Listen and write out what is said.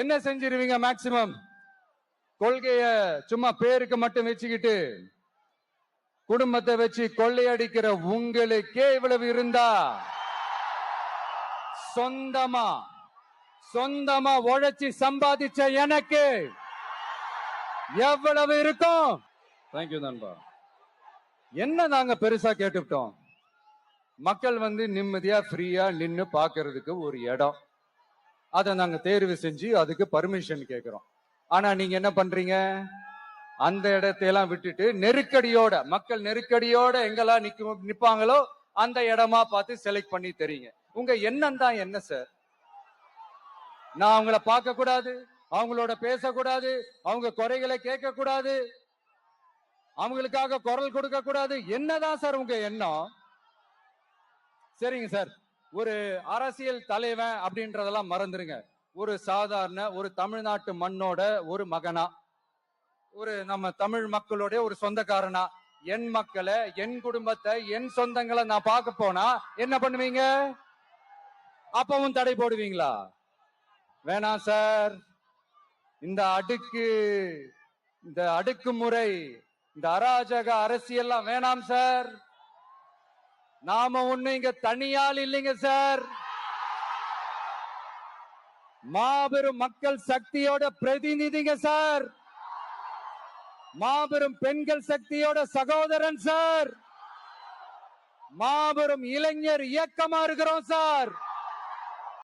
என்ன செஞ்சிருவீங்க மேக்சிமம் கொள்கைய சும்மா பேருக்கு மட்டும் வச்சுக்கிட்டு குடும்பத்தை வச்சு கொள்ளையடிக்கிற உங்களுக்கே இவ்வளவு இருந்தா? சொந்தமா? சொந்தமா உழைச்சி சம்பாதிச்ச எனக்கு எவ்வளவு இருக்கும்? தேங்க்யூ நண்பா. என்ன நாங்க பெருசா கேட்டுவிட்டோம்? மக்கள் வந்து நிம்மதியா ஃப்ரீயா நின்னு பாக்குறதுக்கு ஒரு இடம். அதை நாங்க தேர்வு செஞ்சு அதுக்கு பர்மிஷன் கேட்குறோம் ஆனா நீங்க என்ன பண்றீங்க? அந்த இடத்தையெல்லாம் விட்டுட்டு நெருக்கடியோட மக்கள் நெருக்கடியோட எங்கெல்லாம் நிக்க நிப்பாங்களோ அந்த இடமா பார்த்து செலக்ட் பண்ணி தெரியுங்க. உங்க எண்ணம் தான் என்ன சார் நான் அவங்கள பார்க்க கூடாது அவங்களோட பேசக்கூடாது அவங்க குறைகளை கேட்க கூடாது அவங்களுக்காக குரல் கொடுக்க கூடாது என்னதான் சார் உங்க எண்ணம்? சரிங்க சார் ஒரு அரசியல் தலைவன் அப்படின்றதெல்லாம் மறந்துருங்க. ஒரு சாதாரண ஒரு தமிழ்நாட்டு மண்ணோட ஒரு மகனா? ஒரு நம்ம தமிழ் மக்களுடைய ஒரு சொந்தக்காரனா? என் மக்களை என் குடும்பத்தை என் சொந்தங்களை நான் பார்க்க போனா என்ன பண்ணுவீங்க? அப்பவும் தடை போடுவீங்களா? வேணாம் சார். இந்த அடுக்கு இந்த அடுக்குமுறை இந்த அராஜக அரசியல்லாம் வேணாம் சார். நாம ஒண்ணு இங்க தனியால் இல்லைங்க சார். மாபெரும் மக்கள் சக்தியோட பிரதிநிதிங்க சார். மாபெரும் பெண்கள் சக்தியோட சகோதரன் சார். மாபெரும் இளைஞர் இயக்கமா இருக்கிறோம் சார்.